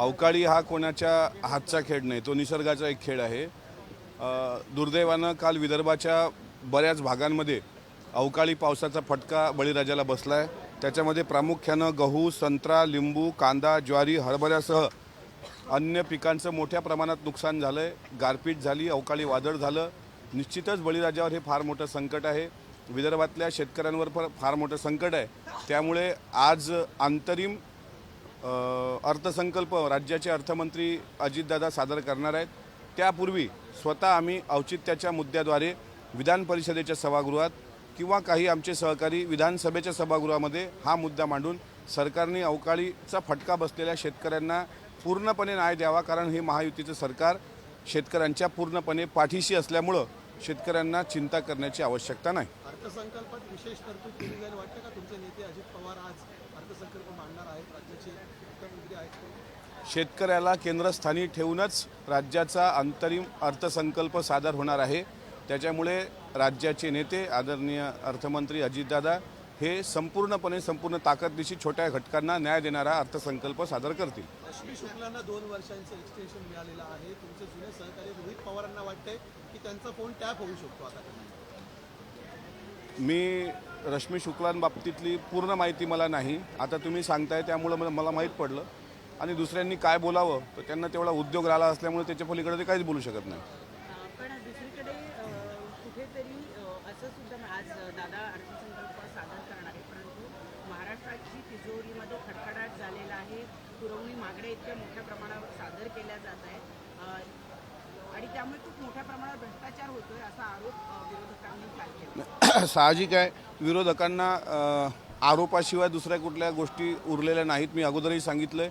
अवकाळी हा कोणाच्या हातचा खेळ नाही तो निसर्गाचा एक खेळ आहे. दुर्दैवानं काल विदर्भाच्या बऱ्याच भागांमध्ये अवकाळी पावसाचा फटका बळीराजाला बसला आहे त्याच्यामध्ये प्रामुख्यानं गहू संत्रा लिंबू कांदा ज्वारी हरभऱ्यासह अन्य पिकांचं मोठ्या प्रमाणात नुकसान झालं आहे गारपीट झाली अवकाळी वादळ झालं. निश्चितच बळीराजावर हे फार मोठं संकट आहे. विदर्भातल्या शेतकऱ्यांवर पण फार मोठं संकट आहे. त्यामुळे आज अंतरिम अर्थसंकल्प राज्याचे अर्थमंत्री अजितदादा सादर करणार आहेत. त्यापूर्वी स्वतः आम्ही औचित्याच्या मुद्द्याद्वारे विधान परिषदेच्या सभागृहात किंवा काही आमचे सहकारी विधानसभेच्या सभागृहामध्ये हा मुद्दा मांडून सरकारने अवकाळीचा फटका बसलेल्या शेतकऱ्यांना पूर्णपणे न्याय द्यावा कारण हे महायुतीचं सरकार शेतकऱ्यांच्या पूर्णपणे पाठीशी असल्यामुळं शेतकऱ्यांना चिंता करण्याची आवश्यकता नाही. अर्थसंकल्पात विशेष तरतूद केली जाईल. वाटतं का तुमचे नेते अजित पवार आज अर्थसंकल्प मांडणार आहेत? राज्याचे मुख्यमंत्री आहेत ते? शेतकऱ्याला केंद्रस्थानी ठेवूनच राज्याचा अंतरिम अर्थसंकल्प सादर होणार आहे. त्याच्यामुळे राज्याचे नेते आदरणीय अर्थमंत्री अजितदादा हे संपूर्णपणे संपूर्ण ताकदनिशी छोट्या घटकांना न्याय देणारा अर्थसंकल्प सादर करतील. रश्मी शुक्लांना दोन वर्षांचं एक्सटेन्शन मिळालेलं आहे. तुमचे जुने सहकारी रोहित पवारांना वाटतंय की त्यांचा फोन टॅप होऊ शकतो आता. मी रश्मी शुक्लांबाबतीतली पूर्ण माहिती मला नाही. आता तुम्ही सांगताय त्यामुळं मला माहीत पडलं. आणि दुसऱ्यांनी काय बोलावं तर त्यांना तेवढा उद्योग राहिला असल्यामुळे त्याच्या पलीकडे ते काहीच बोलू शकत नाही. पण दुसरीकडे अ, कुठेतरी असं सुद्धा आज दादा अर्थसंकल्प सादर करणार आहे. परंतु महाराष्ट्राची तिजोरीमध्ये खडखडाट झालेला आहे. पुरवणी मागण्या इतक्या मोठ्या प्रमाणावर सादर केल्या जात आहेत. आणि त्यामुळे खूप मोठ्या प्रमाणावर भ्रष्टाचार होतोय असा आरोप विरोधकांनी केला साहजिक आहे. विरोधकांना आरोपाशिवाय दुसऱ्या कुठल्या गोष्टी उरलेल्या नाहीत. मी अगोदरही सांगितलं आहे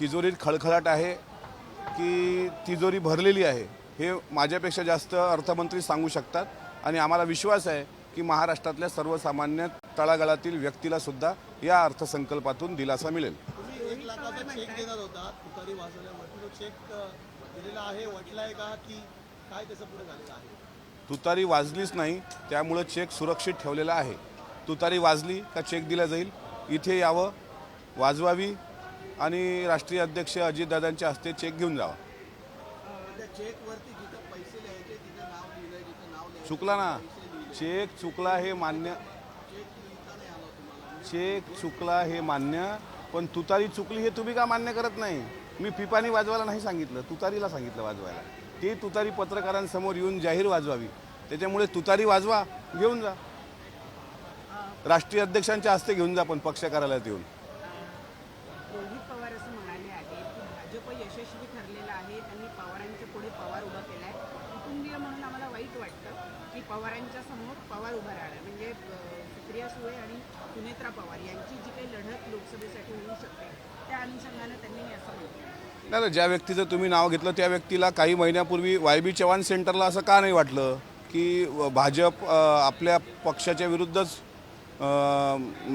तिजोरीत खळखळाट आहे की तिजोरी भरलेली आहे. हे माझ्यापेक्षा जास्त अर्थमंत्री सांगू शकतात. आणि आम्हाला विश्वास आहे की महाराष्ट्रातल्या सर्वसामान्य तळागाळातील व्यक्तीला सुद्धा या अर्थसंकल्पातून दिलासा मिळेल. लाखाचा चेक देणार होता. तुतारी वाजवल्यावरती तो चेक दिलेला आहे. वटलाय का की काय त्याचं पुढे झालेलं आहे? तुतारी वाजलीच नाही त्यामुळं चेक सुरक्षित ठेवलेला आहे. तुतारी वाजली का चेक दिला जाईल? इथे यावं वाजवावी आणि राष्ट्रीय अध्यक्ष अजितदादांच्या हस्ते चेक घेऊन जावा. चुकला ना? चेक चुकला हे मान्य. चेक चुकला हे मान्य. पण तुतारी चुकली हे तुम्ही का मान्य करत नाही? मी पिपाणी वाजवायला नाही सांगितलं तुतारीला सांगितलं वाजवायला. ती तुतारी पत्रकारांसमोर येऊन जाहीर वाजवावी. त्याच्यामुळे तुतारी वाजवा घेऊन जा. राष्ट्रीय अध्यक्षांच्या हस्ते घेऊन जा पण पक्ष कार्यालयात येऊन. रोहित पवार असं म्हणाले आहेत की भाजप यशस्वी ठरलेलं आहे त्यांनी पवारांच्या पुढे पवार उभा केलाय. कुटुंबीय म्हणून आम्हाला वाईट वाटतं की पवारांच्या समोर पवार उभा राहिला म्हणजे सुप्रिया सुळे आणि सुनेत्रा पवार यांची जी काही लढत लोकसभेसाठी होऊ शकते त्या अनुषंगानं त्यांनी असं म्हटलं. नाही ज्या व्यक्तीचं तुम्ही नाव घेतलं त्या व्यक्तीला काही महिन्यापूर्वी वाय बी चव्हाण सेंटरला असं का नाही वाटलं की व- भाजप आपल्या पक्षाच्या विरुद्धच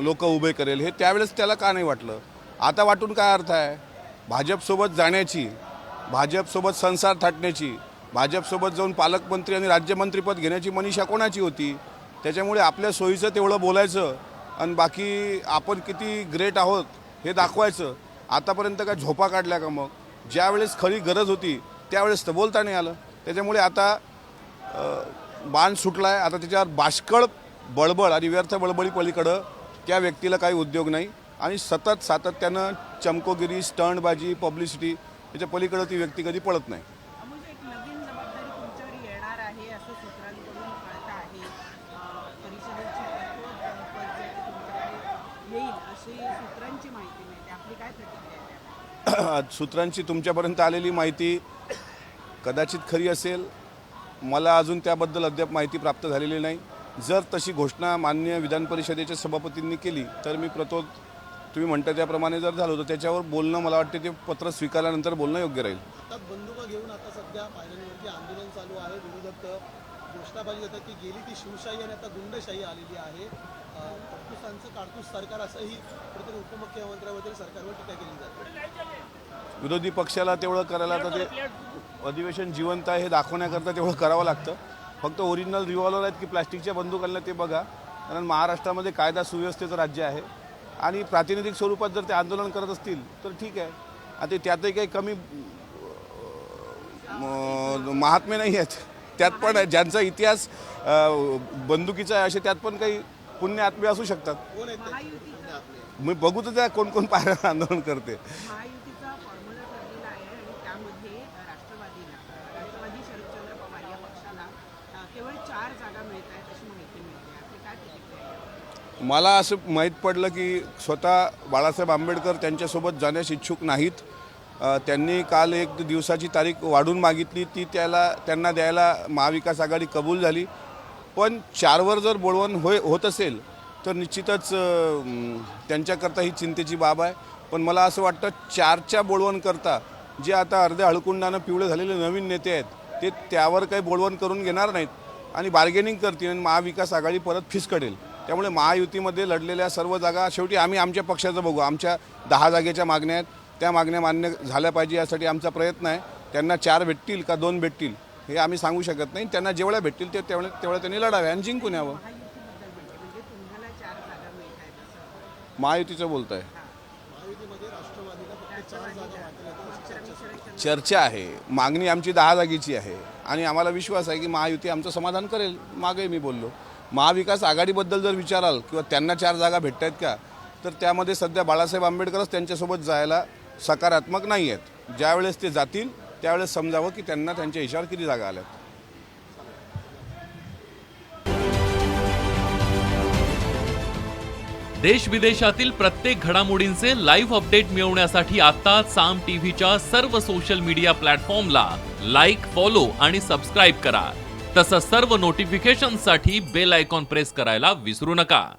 लोक उभे करेल? हे त्यावेळेस त्याला का नाही वाटलं? आता वाटून काय अर्थ आहे? भाजपसोबत जाण्याची भाजपसोबत संसार थाटण्याची भाजपसोबत जाऊन पालकमंत्री आणि राज्यमंत्रीपद घेण्याची मनीषा कोणाची होती? त्याच्यामुळे आपल्या सोयीचं तेवढं बोलायचं आणि बाकी आपण किती ग्रेट आहोत हे दाखवायचं. आतापर्यंत काय झोपा काढल्या का मग? ज्यावेळेस खरी गरज होती त्यावेळेस तर बोलता नाही आलं. त्याच्यामुळे आता बाण सुटला आहे आता त्याच्यावर बाष्कळ बळबळ आणि व्यर्थ बळबळी पलीकडं त्या व्यक्तीला काही उद्योग नाही. आणि सतत सातत्यानं चमकोगिरी स्टंटबाजी पब्लिसिटी याच्या पलीकडं ती व्यक्ती कधी पळत नाही म्हणजे एक नवीन जबाबदारी तुमच्यावर येणार आहे असं सूत्रांकडून कळत आहे अ, परिषदेची पद पद जे आहे ते तुमच्याकडे येईल अशी सूत्रांची माहिती मिळते. आपली काय प्रतिक्रिया आहे त्यावर? सूत्रांची तुमच्यापर्यंत आलेली माहिती कदाचित खरी असेल. मला अजून त्याबद्दल अद्याप माहिती प्राप्त झालेली नाही. जर तशी घोषणा मान्य विधान परिषदेच्या सभापतींनी केली तर मी प्रतोद तुम्ही म्हणता त्याप्रमाणे जर झालो तर त्याच्यावर बोलणं मला वाटते ते पत्र स्वीकारल्यानंतर बोलणं योग्य राहील. हातात बंदुका घेऊन आता सध्या पायऱ्यांवरती आंदोलन चालू आहे. विरोधक घोषणाबाजी जातात की गेली ती शिवशाही आणि आता गुंडशाही आलेली आहे. अं, कारतूस सरकार असंही कुठेतरी उपमुख्यमंत्र्यावरती सरकारवर टीका केली जाते. विरोधी पक्षाला तेवढं करायला तर ते अधिवेशन जिवंत आहे हे दाखवण्याकरता तेवढं करावं लागतं. फक्त ओरिजिनल रिव्हॉल्वर आहेत की प्लास्टिकच्या बंदुकांना ते बघा. कारण महाराष्ट्रामध्ये कायदा सुव्यवस्थेचं राज्य आहे. आणि प्रातिनिधिक स्वरूपात जर ते आंदोलन करत असतील तर ठीक आहे. आता त्यातही काही कमी महात्मे नाही आहेत. त्यात पण आहे. ज्यांचा इतिहास बंदुकीचा आहे असे त्यात पण काही पुण्य आत्मे असू शकतात. मी बघू तर त्या कोण कोण पायऱ्या आंदोलन करते? मला असं माहीत पडलं की स्वतः बाळासाहेब आंबेडकर त्यांच्यासोबत जाण्यास इच्छुक नाहीत. त्यांनी काल एक दिवसाची तारीख वाढून मागितली. ती त्याला त्यांना द्यायला महाविकास आघाडी कबूल झाली. पण चारवर जर बोलवण होय होत असेल तर निश्चितच त्यांच्याकरता ही चिंतेची बाब आहे. पण मला असं वाटतं चारच्या बोलवणकरता जे आता अर्ध्या हळकुंडानं पिवळे झालेले नवीन नेते आहेत ते त्यावर काही बोलवण करून घेणार नाहीत आणि बार्गेनिंग करतील आणि महाविकास आघाडी परत फिसकडेल. त्यामुळे महायुतीमध्ये लढलेल्या सर्व जागा शेवटी आम्ही आमच्या पक्षाचं बघू. आमच्या दहा जागेच्या मागण्या आहेत. त्या मागण्या मान्य झाल्या पाहिजे यासाठी आमचा प्रयत्न आहे. त्यांना चार भेटतील का दोन भेटतील हे आम्ही सांगू शकत नाही. त्यांना जेवढ्या भेटतील ते तेवढ्या तेवढ्या त्यांनी लढावे आणि जिंकून यावं. महायुतीचं बोलत आहे चर्चा आहे. मागणी आमची दहा जागेची आहे. आणि आम्हाला विश्वास आहे की महायुती आमचं समाधान करेल. मागे मी बोललो. महाविकास आघाडीबद्दल जर विचाराल किंवा त्यांना चार जागा भेटत आहेत का तर त्यामध्ये सध्या बाळासाहेब आंबेडकरच त्यांच्यासोबत जायला सकारात्मक नाही आहेत. ज्यावेळेस ते जातील त्यावेळेस समजावं की त्यांना त्यांच्या इशार किती जागा आल्यात. देश विदेशातील प्रत्येक घडामोडींचे लाईव्ह अपडेट मिळवण्यासाठी आता साम टीव्हीच्या सर्व सोशल मीडिया प्लॅटफॉर्मला लाईक फॉलो आणि सबस्क्राईब करा. तसंच सर्व नोटिफिकेशनसाठी बेल आयकॉन प्रेस करायला विसरू नका.